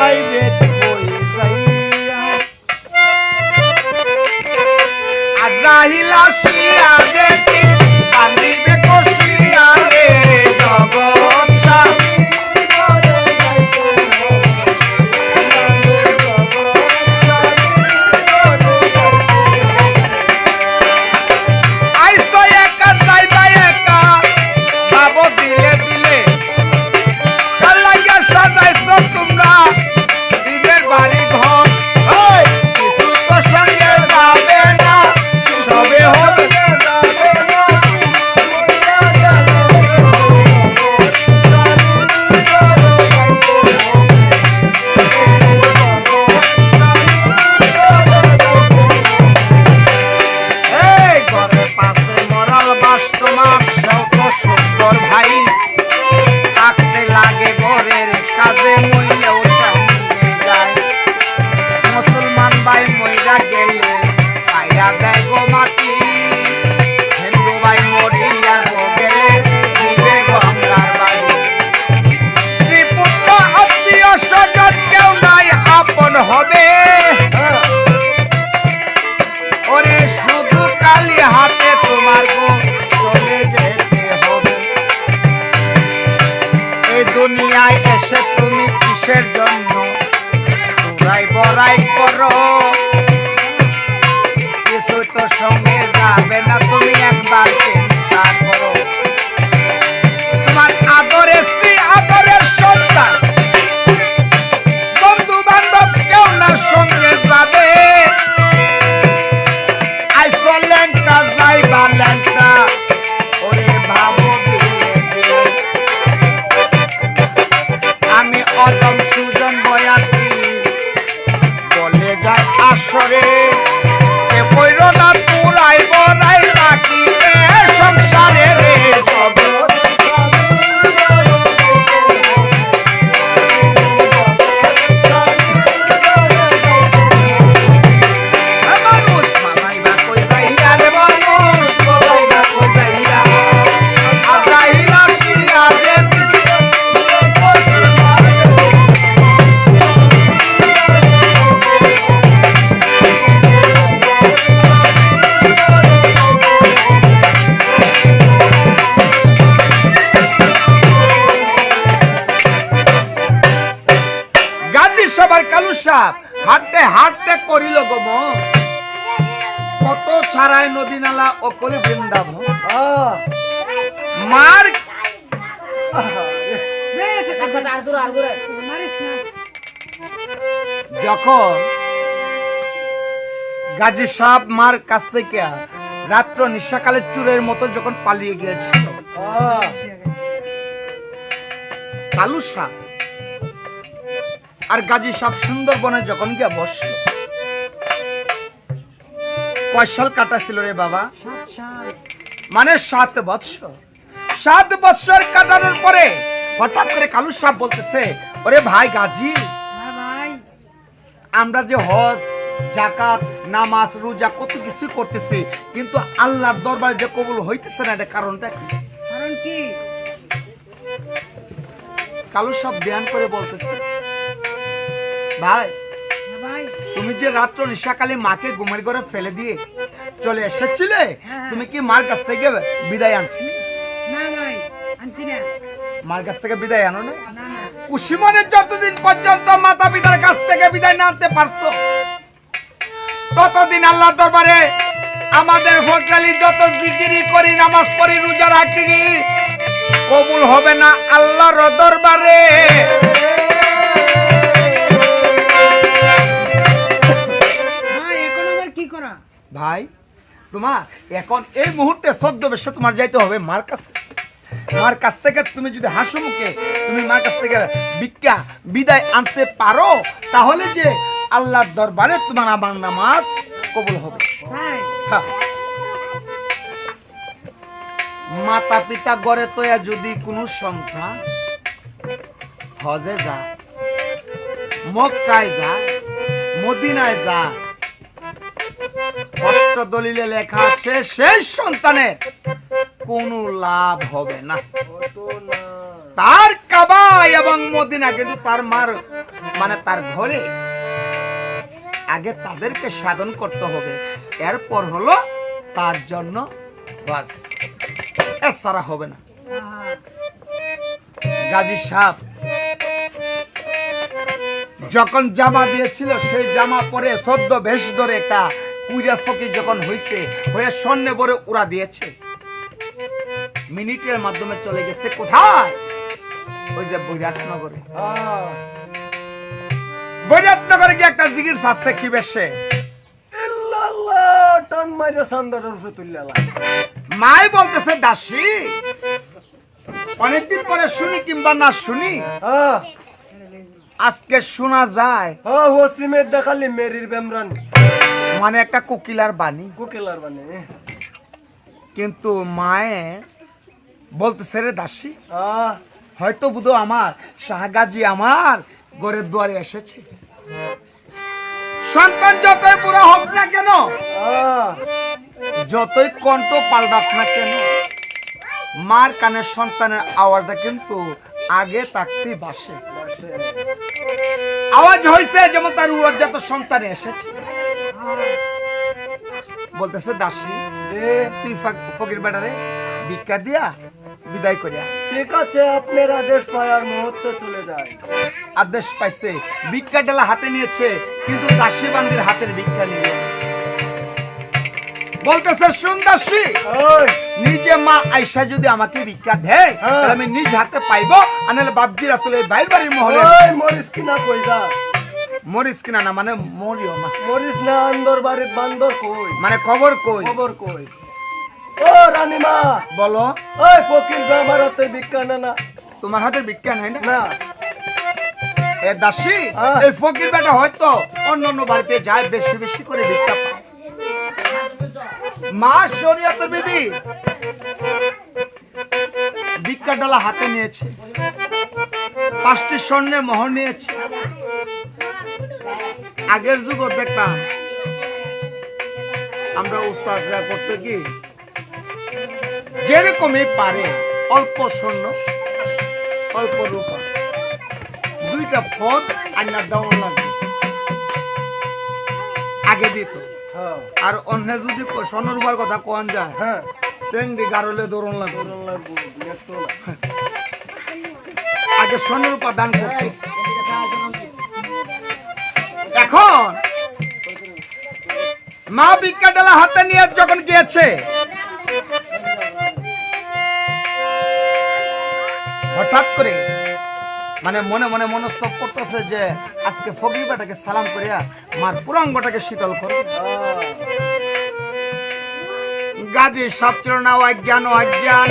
যাইয়া আগ্রাহিলা শিয়া সাপ হাঁটতে হাঁটতে করিল গম কত ছাড়াই নদী নালা ও করি বৃন্দাবন। মার যখন গাজী সাপ মার কাছ থেকে রাত্র নিশাকালের চুরের মতো যখন পালিয়ে গিয়েছিল কালু সাপ আর গাজী সাপ সুন্দরবনে যখন গিয়া বসল কয় সাল কাটাছিল রে বাবা? মানে সাত বৎসর। সাত বৎসর কাটানোর পরে হঠাৎ করে কালু সাপ বলতেছে ওরে ভাই গাজী আমরা যে হজ জাকাত নামাজ রোজা কত কিছু করতেছি কিন্তু আল্লাহর দরবারে যে কবুল হইতেছে না এটা কারণটা কি? কারণ কি? কালু সাপ ধ্যান করে বলতেছে ভাই হ্যাঁ ভাই। তুমি যে রাত্র নিশাকালে মাকে ঘুমের ঘরে ফেলে দিয়ে চলে এসেছিলে হ্যাঁ। তুমি কি মার কাছ থেকে বিদায় আনছিলে? আনছি মার কাছ থেকে বিদায় আনো না কুশিমনের যতদিন পর্যন্ত মাতা পিতার কাছ থেকে বিদায় না আনতে পারছ ততদিন আল্লাহ দরবারে আমাদের ফকরালি যত জিকিরি করি নামাজ পড়ি রোজা রাখি কবুল হবে না আল্লাহর দরবারে। ভাই তোমার এখন এই মুহূর্তে সদ্য বেশে তোমার যাইতে হবে মার কাছে। মার কাছ থেকে তুমি যদি হাসো মুখে তুমি মার কাছ থেকে ভিক্ষা বিদায় আনতে পারো তাহলে যে আল্লাহর দরবারে তোমার আমার নামাজ কবুল হবে। মাতা পিতা গড়ে তোয়া যদি কোনো সন্তান হজে যায় মক্কায় যায় মদিনায় যায় কষ্ট দলিলে লেখা আছে সেই সন্তানের কোনো লাভ হবে না। তার এবং মদিনা কিন্তু তার মার মানে তার ঘরে আগে তাদেরকে সাধন করতে হবে। এরপর হলো তার জন্য বাস এছাড়া হবে না। গাজী সাহেব, যখন জামা দিয়েছিল, সেই জামা পরে সদ্য বেশ ধরে একটা কুইরা ফকির যখন হয়েছে হয়ে স্বর্ণে বরে উড়া দিয়েছে। মিনিটের মাধ্যমে চলে গেছে কোথায়? ওই যে বৈরাটনগরে। বৈরাটনগরে গিয়ে একটা জিগির ছাড়ছে কি বেশে? মাই বলতেছে দাসী অনেকদিন পরে শুনি কিংবা না শুনি হ্যাঁ। আজকে শোনা যায়। হ্যাঁ হোসিমের দেখালি মেরির বেমরান। মানে একটা কোকিলার বাণী। কোকিলার মানে কিন্তু মায়ে বলতেছে রে দাসী হ্যাঁ হয়তো বুধো আমার শাহগাজি আমার ঘরের দুয়ারে এসেছে। সন্তান যতই বুড়া হোক না কেন যতই কণ্ঠ পাল্টাক না কেন মার কানের সন্তানের আওয়াজটা কিন্তু আগে তাকতেই বাসে। আওয়াজ হয়েছে যেমন তার উড়াজাত সন্তানে এসেছে। বলতেছে দাসী যে তুই ফকির বেটারে ভিক্ষা দিয়া বিদায় করিয়া ঠিক আছে আপনার আদেশ পায়ার মুহূর্তে চলে যায় আদেশ পাইছে ভিক্ষা ডেলা হাতে নিয়েছে কিন্তু দাসী বান্দির হাতের ভিক্ষা নিল না। বলতেছে শুন দাসী ওই। নিজে মা আয়সা যদি আমাকে ভিক্ষা দেয় হ্যাঁ। আমি নিজ হাতে পাইবো আর নাহলে বাপজির আসলে বাইর বাড়ির মহলে। মরিস কিনা কইরা। মরিস কিনা না মানে মরিও না। মরিস না আন্দর বাড়ির বান্দর কই? মানে খবর কই? খবর কই? ও রানীমা! বলো। ওই ফকির আমার হাতে ভিক্ষা না না। তোমার হাতের ভিক্ষা নাই না? না। এ দাসী হ্যাঁ। এই ফকির বেটা হয়তো অন্য অন্য বাড়িতে যায় বেশি বেশি করে ভিক্ষা পায়। মা শরিয়াতের বিবি ভিক্ষা ডালা হাতে নিয়েছে। পাঁচটি স্বর্ণের মোহর নিয়েছে। আগের যুগ দেখতাম। আমরা উস্তাদরা করতে কি? যেরকমই পারে অল্প স্বর্ণ অল্প রূপা। দুইটা পদ আন্নার দেওয়া লাগবে আগে দিত। হ্যাঁ। আর অন্য যদি ক- স্বর্ণরূপার কথা কোন যায় হ্যাঁ। তেঙ্গি গারলে দৌড়ন লাগবে আগে স্বর্ণরূপা দান করতে। এখন মা ভিক্ষা ডালা হাতে নিয়ে যখন গিয়েছে হঠাৎ করে মানে মনে মনে মনস্তব করতেছে যে আজকে ফকির বেটাকে সালাম করিয়া মার পুরাঙ্গটাকে শীতল করে। গাজী সব না অজ্ঞান ও অজ্ঞান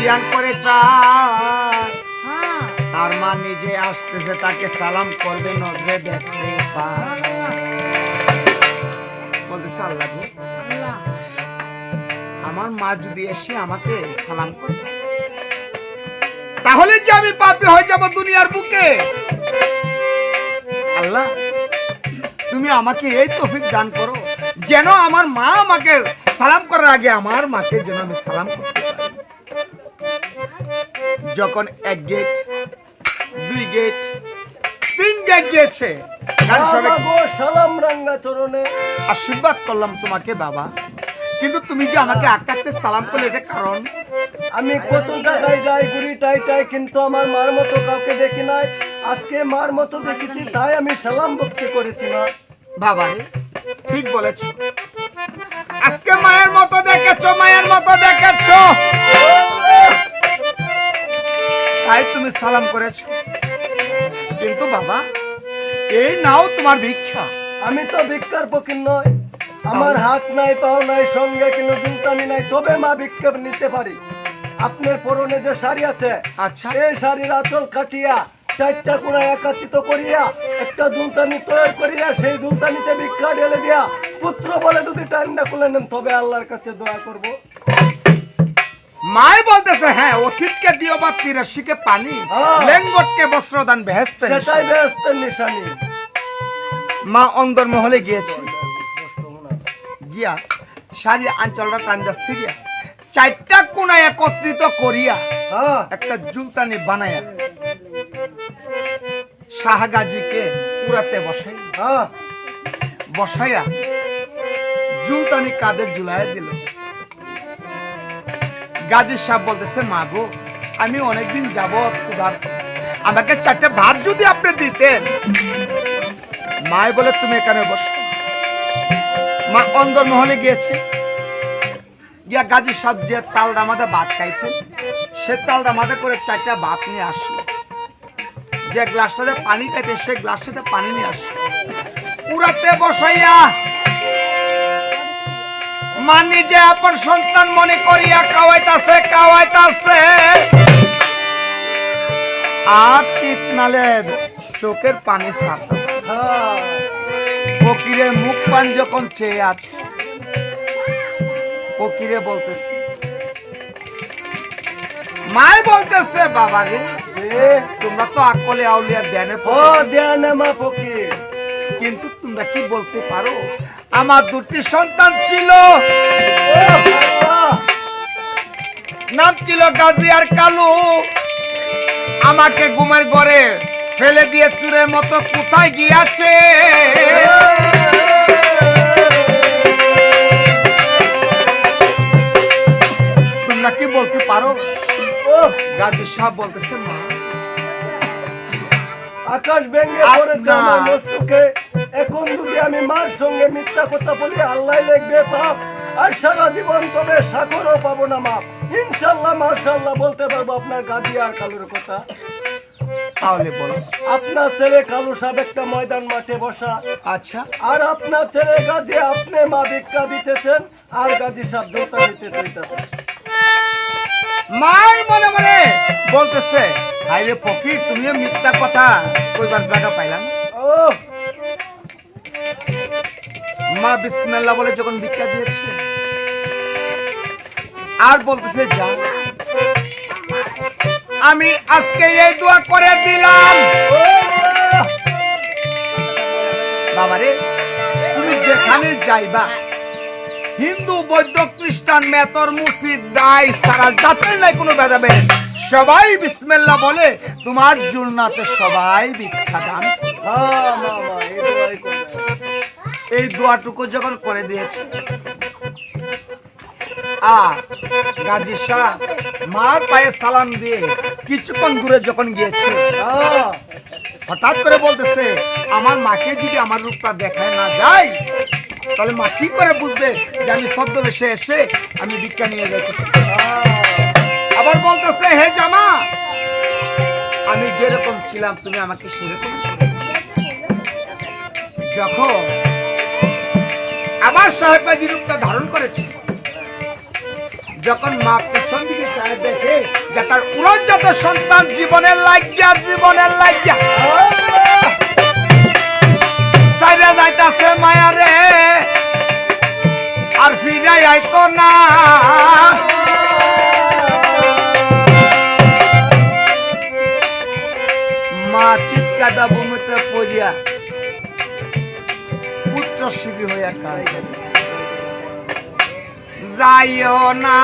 জ্ঞান করে চায়। তার মা নিজে আসতেছে, তাকে সালাম করবে, নজরে দেখতে বলতেছে, আল্লাহ আমার মা যদি এসে আমাকে সালাম করে তাহলে যে আমি পাপি হয়ে যাব দুনিয়ার বুকে। আল্লাহ, তুমি আমাকে এই তৌফিক দান করো, যেন আমার মা আমাকে সালাম করার আগে আমার মাকে যেন আমি সালাম করতে পারি। যখন এক গেট গেট তিন গেট গান সবে সালাম রাঙ্গা চরণে। আশীর্বাদ করলাম তোমাকে বাবা। কিন্তু তুমি যে আমাকে আকাশতে সালাম করলে এটা কারণ? আমি কত জায়গায় যাই ঘুরি টাই টাই কিন্তু আমার মার মতো কাউকে দেখি নাই। আজকে মার মতো দেখেছি তাই আমি সালাম ভক্তি করেছি না বাবা ঠিক বলেছ। আজকে মায়ের মতো দেখেছ মায়ের মতো দেখেছ। তাই তুমি সালাম করেছ। কিন্তু বাবা এই নাও তোমার ভিক্ষা। আমি তো ভিক্ষার ফকির নয় আমার হাত নাই পাও নাই সঙ্গে কিন্তু জুলতানি নাই তবে মা ভিক্ষা নিতে পারি। আপনার পরনে যে শাড়ি আছে আচ্ছা। এই শাড়ির আঁচল কাটিয়া চারটা কোনা একাত্রিত করিয়া একটা দুলতানি তৈরি করিয়া সেই দুলতানিতে ভিক্ষা ঢেলে দিয়া পুত্র বলে যদি টান্ডা খুলে নেন তবে আল্লাহর কাছে দোয়া করব। মাই বলতেছে হ্যাঁ অতীতকে দিও বা তিরাশিকে পানি হ্যাঁ। লেঙ্গটকে বস্ত্রদান বেহেস্তে সেটাই ব্যস্তের নিশানি। মা অন্দর মহলে গিয়েছে। গিয়া শাড়ির আঞ্চলটা টান্দা সিরিয়া চারটা কোনা একত্রিত করিয়া হ্যাঁ। একটা জুলতানি বানায়া শাহগাজীকে উড়াতে বসাই হ্যাঁ। বসাইয়া জুলতানি কাঁধে ঝুলাই দিল। গাজী সাহেব বলতেছে, মা গো, আমি অনেকদিন যাবত ক্ষুধার্ত আমাকে চারটে ভাত যদি আপনি দিতেন। মায় বলে, তুমি এখানে বসো। মা অন্দরমহলে গিয়েছে। গিয়া গাজী সাহেব যে তালটা আমাদের ভাত খাইতেন, সে তালটা আমাদের করে চারটা ভাত নিয়ে আসলো। যে গ্লাসটাতে পানি খাইতে সে গ্লাসটাতে পানি নিয়ে আসলো। পুরাতে বসাইয়া মা নিজে আপন সন্তান মনে করিয়া কাওয়াইতাছে কাওয়াইতাছে। আর তিতনালের চোখের পানি ছাড়তাছে ফকিরের মুখ পান যখন চেয়ে আছে ফকিরে বলতেছে মাই বলতেছে বাবা রে তোমরা তো আকলে আউলিয়া ধ্যানে ও। দেন মা ফকির। কিন্তু তোমরা কি বলতে পারো? আমার দুটি সন্তান ছিল। নাম ছিল গাজী আর কালু। আমাকে ঘুমের ঘরে ফেলে দিয়ে চুরের মতো কোথায় গিয়াছে? তোমরা কি বলতে পারো? ও গাজী সাহেব বলতেছে মা আকাশ ভেঙে আপ- পড়েছে না। আমার মস্তকে। এখন যদি আমি মার সঙ্গে মিথ্যা কথা বলি আল্লাহ লিখবে পাপ। আর সারা জীবন তবে সাগরও পাবো না মাপ। ইনশাল্লাহ মার্শাল্লাহ বলতে পারব আপনার গাদি আর কালুর কথা। তাহলে বলো। আপনার ছেলে কালু সাহেব একটা ময়দান মাঠে বসা। আচ্ছা। আর আপনার ছেলে গাজী আপনি মা ভিক্ষা দিতেছেন আর গাজী সাহেব দোতা দিতে চাইতেছেন মাই মনে মনে বলতেছে আইরে ফকির তুমিও মিথ্যা কথা কইবার জায়গা পাইলাম ও মা বিসমিল্লাহ বলে যখন ভিক্ষা দিয়েছে, আর বলতেছে, যা। আমি আজকে এই দোয়া করে দিলাম! বাবারে, তুমি যেখানে যাইবা, হিন্দু, বৌদ্ধ, খ্রিস্টান, মেতর মুসিদ দাই, সারা জাতের নাই কোনো ভেদাভেদ সবাই বিসমিল্লাহ বলে তোমার জুলনাতে সবাই ভিক্ষা এই দোয়াটুকু যখন করে দিয়েছে। আর গাজী শাহ মার পায়ে সালাম দিয়ে কিছুক্ষণ দূরে যখন গিয়েছে হঠাৎ করে বলতেছে, আমার মাকে যদি আমার রূপটা দেখায় না যায়, তাহলে মা কি করে বুঝবে যে আমি ছদ্মবেশে এসে আমি ভিক্ষা নিয়ে যাইতেছি? আবার বলতেছে, হে জামা, আমি যেরকম ছিলাম, তুমি আমাকে সেরকম যখন সাহেবাজি রূপটা ধারণ করেছে, যখন মা পেছন দিকে চায় দেখে যে তার উড়নজাত সন্তান জীবনের লাগিয়া জীবনের লাগিয়া ভূমিতে পড়িয়া পুত্র শিবি হইয়া কাঁদিতেছে যাইও না।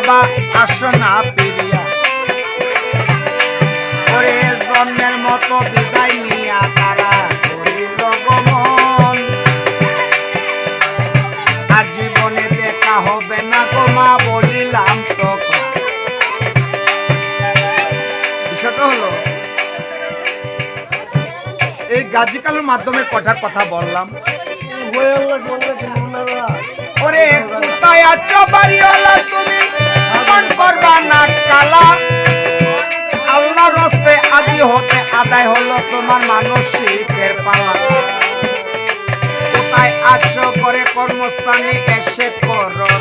বাবা আসো না পিরিয়া ওরে জন্মের মতো বিদায় নিয়া তারা করিল গমন আর জীবনে দেখা হবে না গো মা বলিলাম তখন বিষয়টা হলো এই গাজিকালের মাধ্যমে কটা কথা বললাম? ওরে কোথায় আছো বাড়িওয়ালা তুমি? কর্মস্থানে এসে করো